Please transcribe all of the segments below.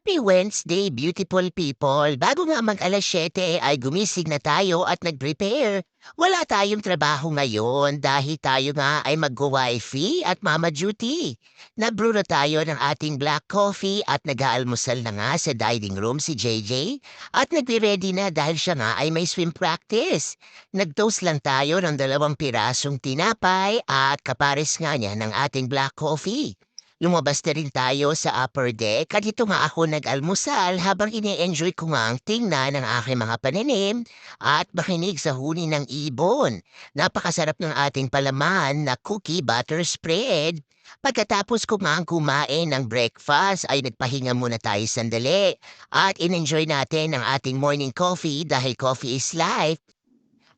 Happy Wednesday, beautiful people! Bago nga mag alas 7 ay gumising na tayo at nag-prepare. Wala tayong trabaho ngayon dahil tayo nga ay mag-wifi at mama duty. Nabrew na tayo ng ating black coffee at nag-aalmusal na nga sa dining room si JJ at nagre-ready na dahil siya nga ay may swim practice. Nag-toast lang tayo ng dalawang pirasong tinapay at kapares nga niya ng ating black coffee. Lumabas na rin tayo sa upper deck at dito nga ako nag-almusal habang ini-enjoy ko nga ang tingnan ng aking mga pananim at makinig sa huni ng ibon. Napakasarap ng ating palaman na cookie butter spread. Pagkatapos ko nga kumain ng breakfast ay nagpahinga muna tayo sandali at in-enjoy natin ang ating morning coffee dahil coffee is life.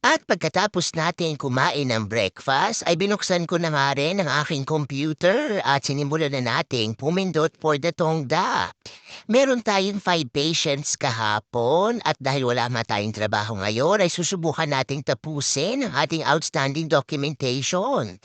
At pagkatapos natin kumain ng breakfast, ay binuksan ko na nga rin ang aking computer at sinimulan na nating pumindot for the tongda. Meron tayong five patients kahapon at dahil wala nga tayong trabaho ngayon ay susubukan nating tapusin ang ating outstanding documentation.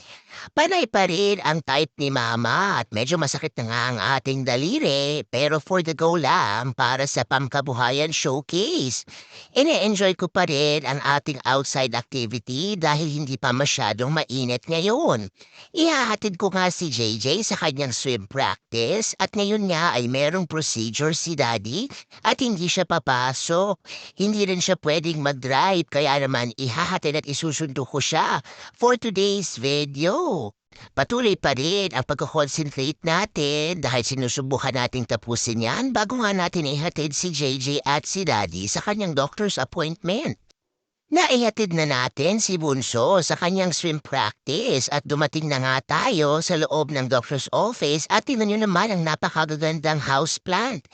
Panay pa rin ang type ni Mama at medyo masakit na nga ang ating daliri pero for the go lang para sa pamkabuhayan showcase. Ine-enjoy ko pa rin ang ating outside activity dahil hindi pa masyadong mainit ngayon. Ihahatid ko nga si JJ sa kanyang swim practice at ngayon nga ay merong procedure si Daddy at hindi siya papasok. Hindi rin siya pwedeng mag-drive kaya naman ihahatid at isusundo ko siya for today's video. Patuloy pa rin ang pagkakonsentrate natin dahil sinusubukan nating tapusin yan bago nga natin ihatid si JJ at si Daddy sa kanyang doctor's appointment. Naihatid na natin si Bunso sa kanyang swim practice at dumating na nga tayo sa loob ng doctor's office at tingnan nyo naman ang napakagagandang houseplant.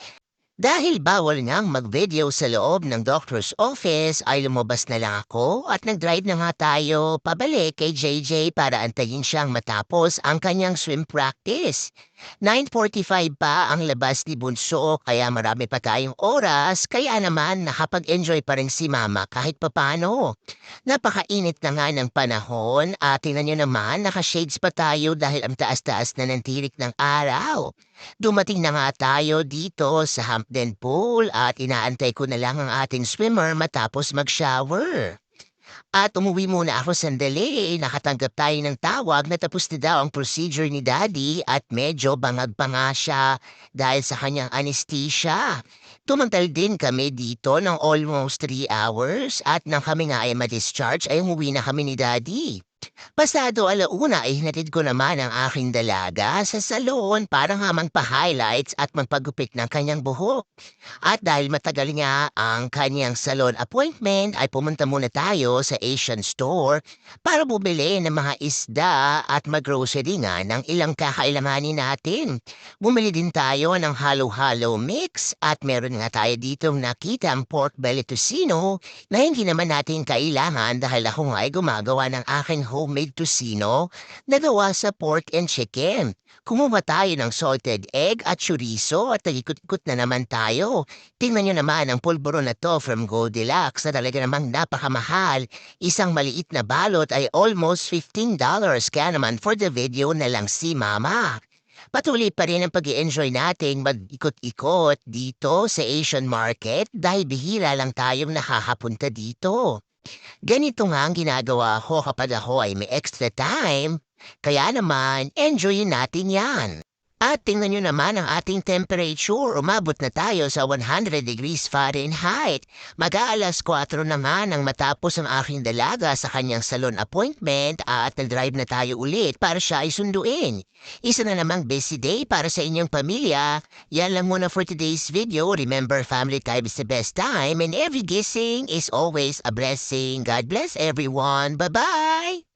Dahil bawal ngang mag-video sa loob ng doctor's office ay lumabas na lang ako at nag-drive na nga tayo pabalik kay JJ para antayin siyang matapos ang kanyang swim practice. 9.45 pa ang labas ni Bunso kaya marami pa tayong oras kaya naman nakapag-enjoy pa rin si Mama kahit papano. Napakainit na nga ng panahon at tingnan nyo naman naka-shades pa tayo dahil ang taas-taas na ng tirik ng araw. Dumating na nga tayo dito sa Hampden Pool at inaantay ko na lang ang ating swimmer matapos mag-shower. At umuwi muna ako sandali. Nakatanggap tayo ng tawag na tapos na daw ang procedure ni Daddy at medyo bangag pa nga siya dahil sa kanyang anesthesia. Tumantal din kami dito ng almost 3 hours at nang kami nga ay ma-discharge ay umuwi na kami ni Daddy. Pasado alauna ay hinatid ko naman ang aking dalaga sa salon para nga magpa-highlights at magpagupit ng kanyang buhok. At dahil matagal nga ang kanyang salon appointment ay pumunta muna tayo sa Asian store para bumili ng mga isda at mag-grocery nga ng ilang kakailanganin natin. Bumili din tayo ng halo-halo mix at meron nga tayo ditong nakita ang pork belly tocino na hindi naman natin kailangan dahil ako nga ay gumagawa ng aking homemade tocino na gawa sa pork and chicken. Kumuha tayo ng salted egg at chorizo at nagikot-ikot na naman tayo. Tingnan nyo naman ang pulburo na to from Goldilocks na talaga namang napakamahal. Isang maliit na balot ay almost $15 kaya naman for the video na lang si Mama. Patuloy pa rin ang pag enjoy nating mag-ikot-ikot dito sa Asian market dahil bihira lang tayong nakakapunta dito. Ganito nga ang ginagawa ko kapag ako ay may extra time. Kaya naman, enjoyin natin yan. At tingnan nyo naman ang ating temperature. Umabot na tayo sa 100 degrees Fahrenheit. Mag-aalas 4 na nga nang matapos ang aking dalaga sa kanyang salon appointment at nag-drive na tayo ulit para siya ay sunduin. Isa na namang busy day para sa inyong pamilya. Yan lang muna for today's video. Remember, family time is the best time and every guessing is always a blessing. God bless everyone. Bye-bye!